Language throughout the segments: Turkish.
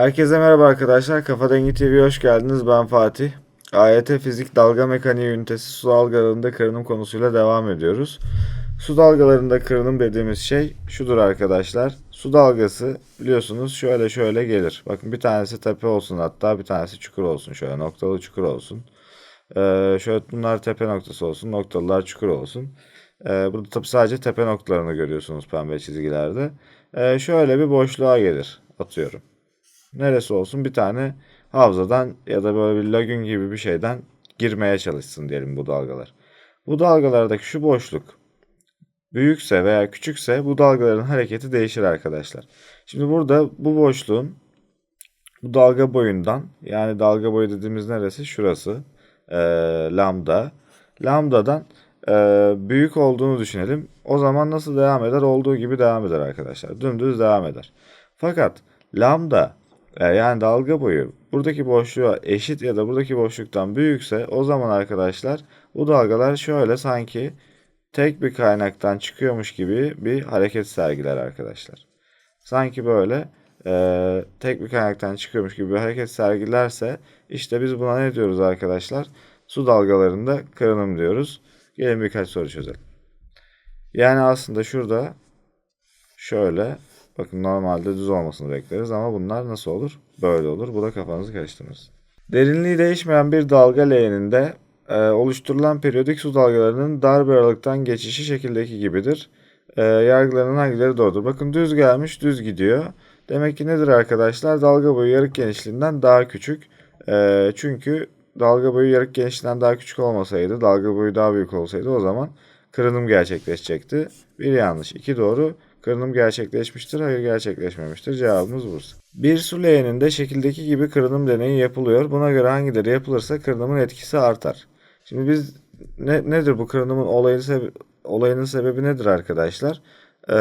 Herkese merhaba arkadaşlar. Kafa Dengi TV'ye hoş geldiniz. Ben Fatih. AYT Fizik Dalga Mekaniği Ünitesi su dalgalarında kırınım konusuyla devam ediyoruz. Su dalgalarında kırınım dediğimiz şey şudur arkadaşlar. Su dalgası biliyorsunuz şöyle şöyle gelir. Bakın bir tanesi tepe olsun hatta bir tanesi çukur olsun. Şöyle noktalı çukur olsun. Ee, şöyle bunlar tepe noktası olsun. Noktalılar çukur olsun. Ee, burada tabi sadece tepe noktalarını görüyorsunuz pembe çizgilerde. Ee, şöyle bir boşluğa gelir atıyorum. Neresi olsun bir tane havzadan ya da böyle bir lagün gibi bir şeyden girmeye çalışsın diyelim bu dalgalar. Bu dalgalardaki şu boşluk büyükse veya küçükse bu dalgaların hareketi değişir arkadaşlar. Şimdi burada bu boşluğun bu dalga boyundan yani dalga boyu dediğimiz neresi? Şurası. Ee, lambda. Lambdadan e, büyük olduğunu düşünelim. O zaman nasıl devam eder? Olduğu gibi devam eder arkadaşlar. Dümdüz devam eder. Fakat lambda e, yani dalga boyu buradaki boşluğa eşit ya da buradaki boşluktan büyükse o zaman arkadaşlar bu dalgalar şöyle sanki tek bir kaynaktan çıkıyormuş gibi bir hareket sergiler arkadaşlar. Sanki böyle e, tek bir kaynaktan çıkıyormuş gibi bir hareket sergilerse işte biz buna ne diyoruz arkadaşlar? Su dalgalarında kırınım diyoruz. Gelin birkaç soru çözelim. Yani aslında şurada şöyle bakın normalde düz olmasını bekleriz ama bunlar nasıl olur? Böyle olur. Bu da kafanızı karıştırmasın. Derinliği değişmeyen bir dalga leğeninde e, oluşturulan periyodik su dalgalarının dar bir aralıktan geçişi şekildeki gibidir. E, yargılarının hangileri doğrudur? Bakın düz gelmiş düz gidiyor. Demek ki nedir arkadaşlar? Dalga boyu yarık genişliğinden daha küçük. E, çünkü dalga boyu yarık genişliğinden daha küçük olmasaydı, dalga boyu daha büyük olsaydı o zaman kırınım gerçekleşecekti. Bir yanlış, iki doğru. Kırınım gerçekleşmiştir, hayır gerçekleşmemiştir. Cevabımız burası. Bir su leğeninde şekildeki gibi kırınım deneyi yapılıyor. Buna göre hangileri yapılırsa kırınımın etkisi artar. Şimdi biz ne, nedir bu kırınımın olayın sebe- olayının sebebi nedir arkadaşlar? Ee,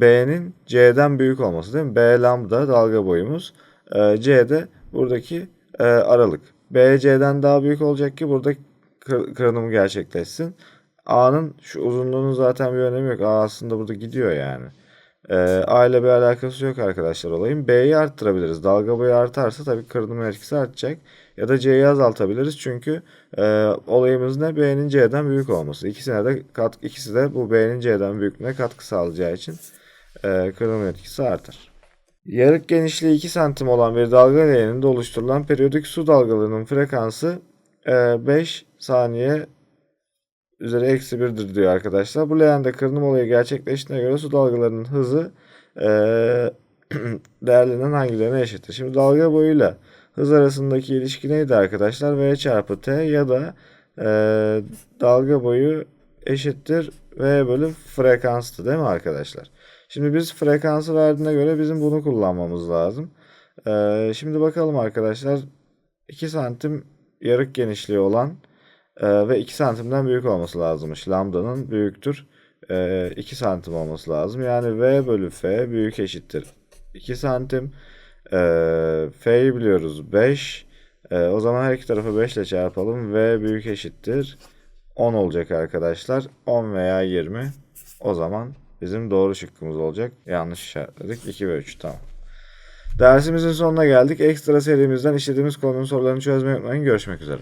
B'nin C'den büyük olması değil mi? B lambda dalga boyumuz. Ee, C de buradaki e, aralık. B C'den daha büyük olacak ki burada kır- kırınım gerçekleşsin. A'nın şu uzunluğunun zaten bir önemi yok. A aslında burada gidiyor yani. Ee, A ile bir alakası yok arkadaşlar olayın. B'yi arttırabiliriz. Dalga boyu artarsa tabii kırınımın etkisi artacak. Ya da C'yi azaltabiliriz çünkü e, olayımız ne? B'nin C'den büyük olması. İkisine de kat, ikisi de bu B'nin C'den büyüklüğüne katkı sağlayacağı için e, kırınım etkisi artar. Yarık genişliği 2 santim olan bir dalga leğeninde oluşturulan periyodik su dalgalarının frekansı e, 5 saniye üzeri eksi 1'dir diyor arkadaşlar. Bu leğende kırınım olayı gerçekleştiğine göre su dalgalarının hızı e, değerlerinden hangilerine eşittir? Şimdi dalga boyuyla hız arasındaki ilişki neydi arkadaşlar? V çarpı T ya da e, dalga boyu eşittir V bölü frekanstı değil mi arkadaşlar? Şimdi biz frekansı verdiğine göre bizim bunu kullanmamız lazım. E, şimdi bakalım arkadaşlar 2 santim yarık genişliği olan e, ve 2 santimden büyük olması lazımmış. Lambda'nın büyüktür. E, 2 santim olması lazım. Yani V bölü F büyük eşittir. 2 santim. E, F'yi biliyoruz 5. E, o zaman her iki tarafı 5 ile çarpalım. V büyük eşittir. 10 olacak arkadaşlar. 10 veya 20. O zaman bizim doğru şıkkımız olacak. Yanlış işaretledik. 2 ve 3 tamam. Dersimizin sonuna geldik. Ekstra serimizden işlediğimiz konunun sorularını çözmeyi unutmayın. Görüşmek üzere.